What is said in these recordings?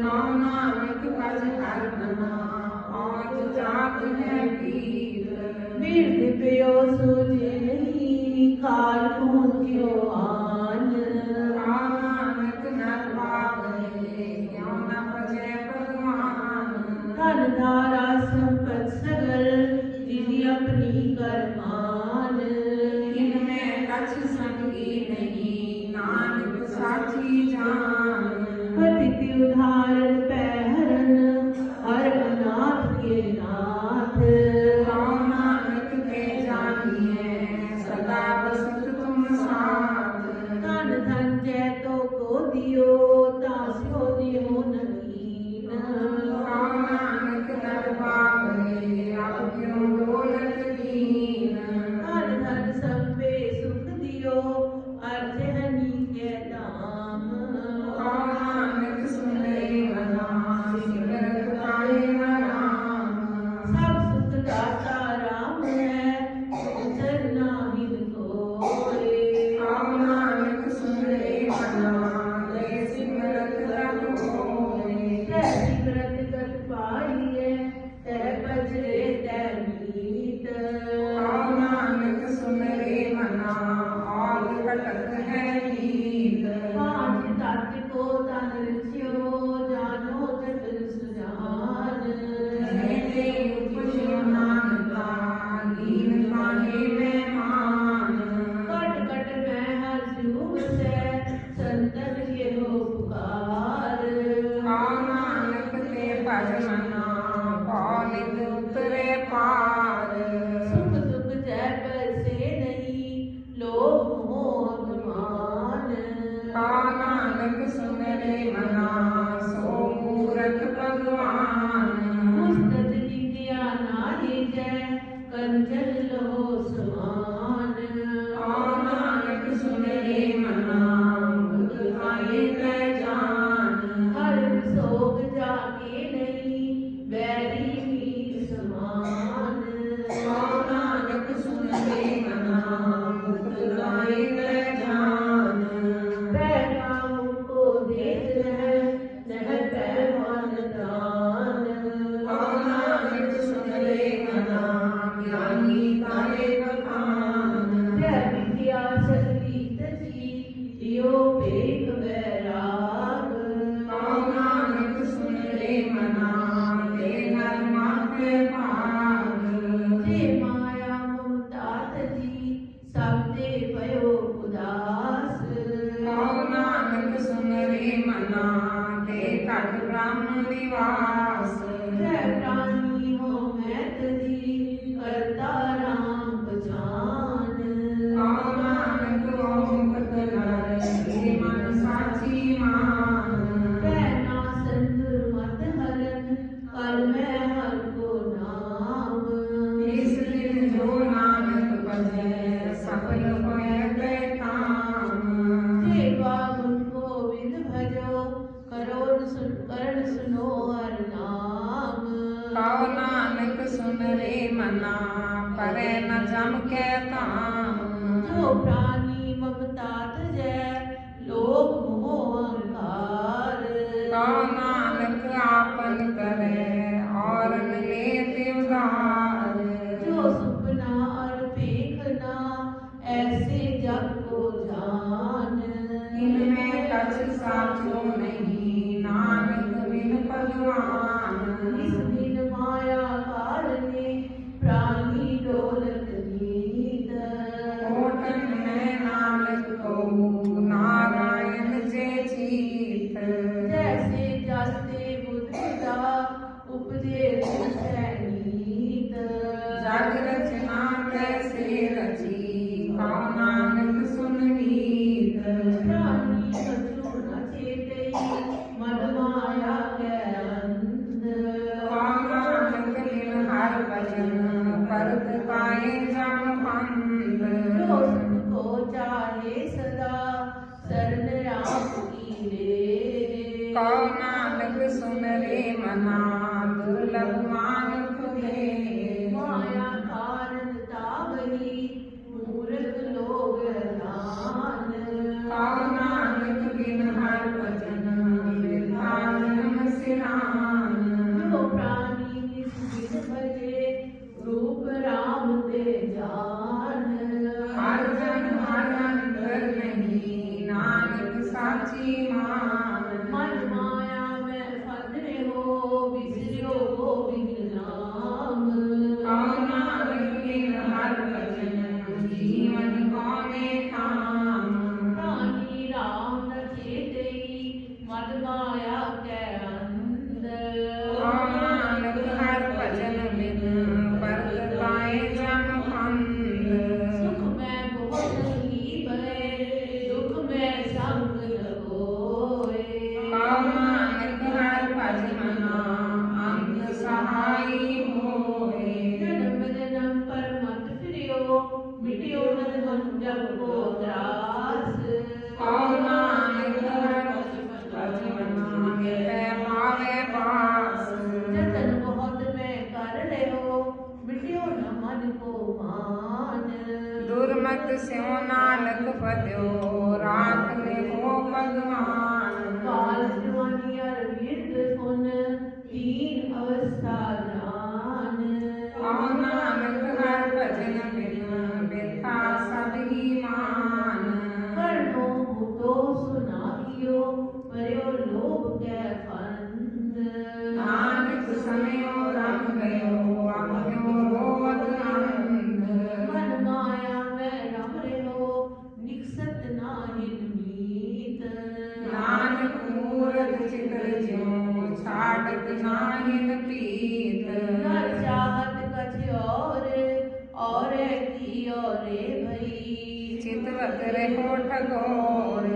ਨਾਨਕ ਅਜ ਹਰ ਮਨਾ ਆਜ ਜਾਤ ਹੈ ਵੀਰ। ਵੀਰ ਦੇ ਪਿਓ ਸੂਝੇ ਨਹੀਂ ਕਾਲ ਨਾਮ ਕੈ ਧਾਮ ਜੋ ਪ੍ਰਾਨ सिहान प्राणी जिस रूप राम ते जान हर नानक साची मान। સત સ્યોના લખ પદ્યો રાખ ને ભોગવા ਨਾਨਕ ਜਾਣਿ ਭੀਤ। ਨਰ ਚਾਹਤ ਕਛਿਓਰ ਔਰ ਕੀਓਰੇ ਭਈ। ਚਿਤ ਵਤਰੇ ਹੋਠ ਗੋਰ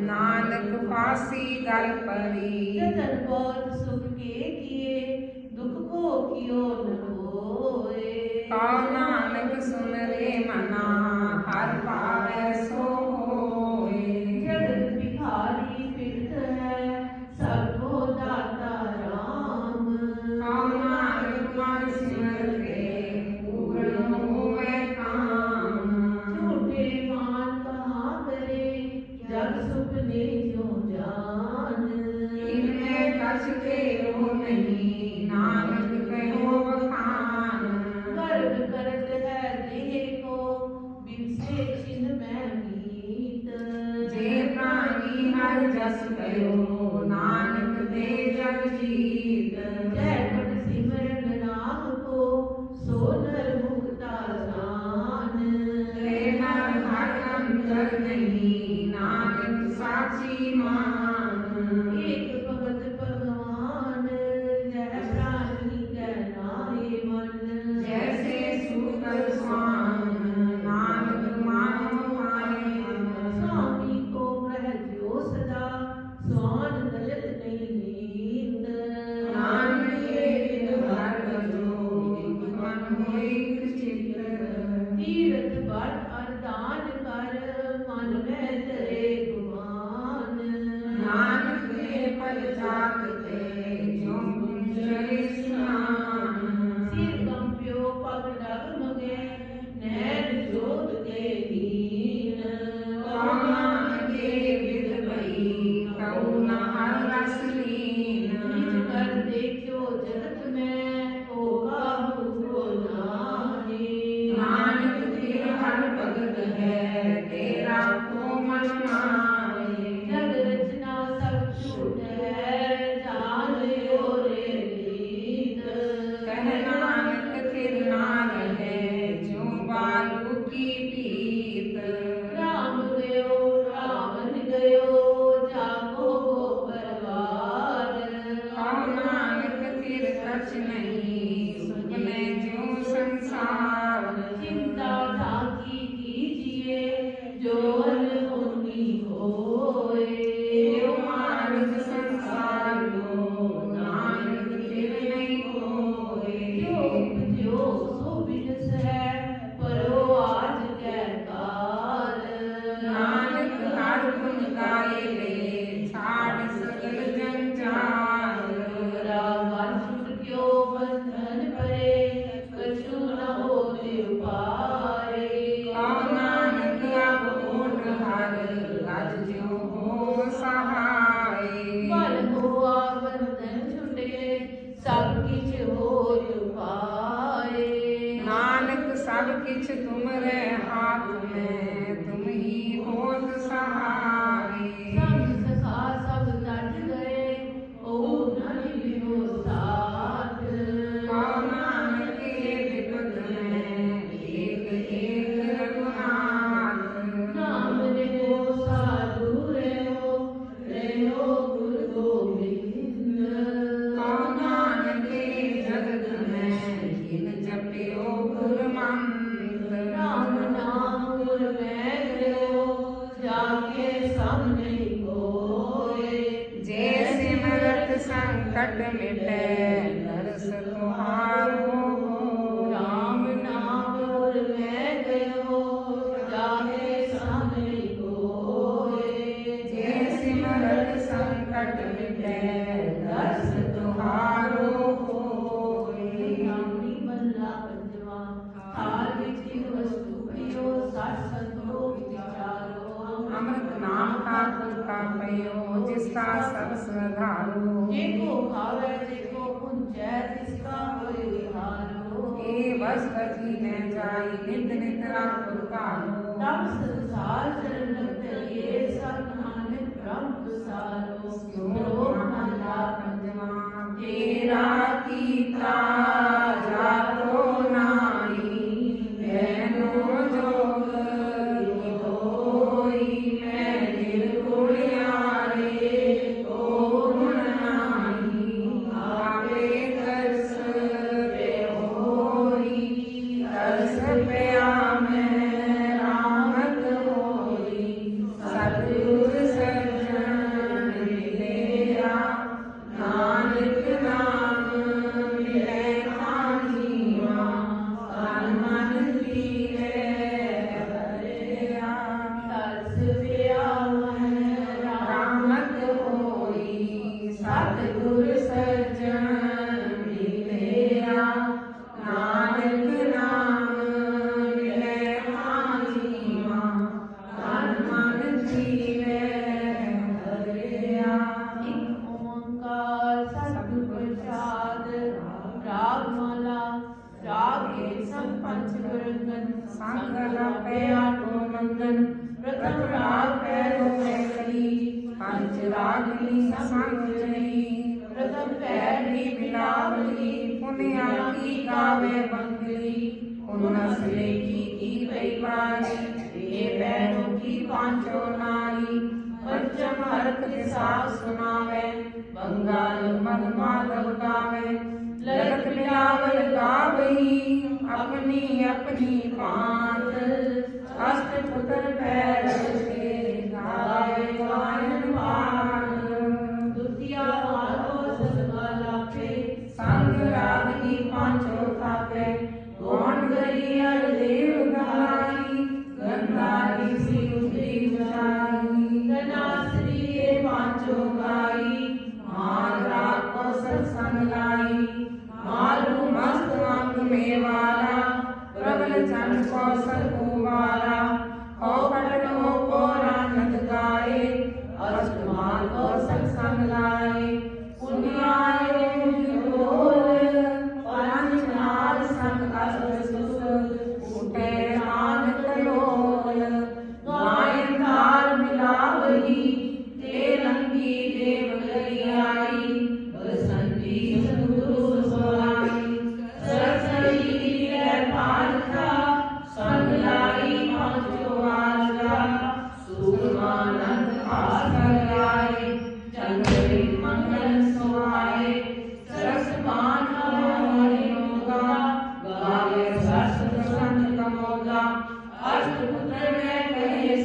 ਨਾਨਕ ਪਾਸੀ ਗਲ ਪਰੀ ਜਨ ਬਹੁਤ ਸੁਖ ਕੇ ਕੀਏ ਦੁਖ ਕੋ ਕੀਓ ਨਾ energy तेरा को मनमा किछ होत पाए। नानक सब किछ तुमरे हाथ में तुम ही होत सहारे। வருடம் என்ன जिसका सब श्रद्धालु जेको भावे जेको पुंजय तिसका होय विहारो हे वस्त्र ਸਾਹ ਸੁਣਾਵੇ, ਬੰਗਾਲ ਮਨ ਮਾਧਵ ਗਾਵੇ ਲਲਕ ਬਿਲਾਵਲ ਗਾਵਹੀ ਆਪਣੀ ਆਪਣੀ ਭਾਂਤ, ਅਸ਼ਟ ਪੁੱਤਰ ਪੈਰ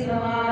சிவா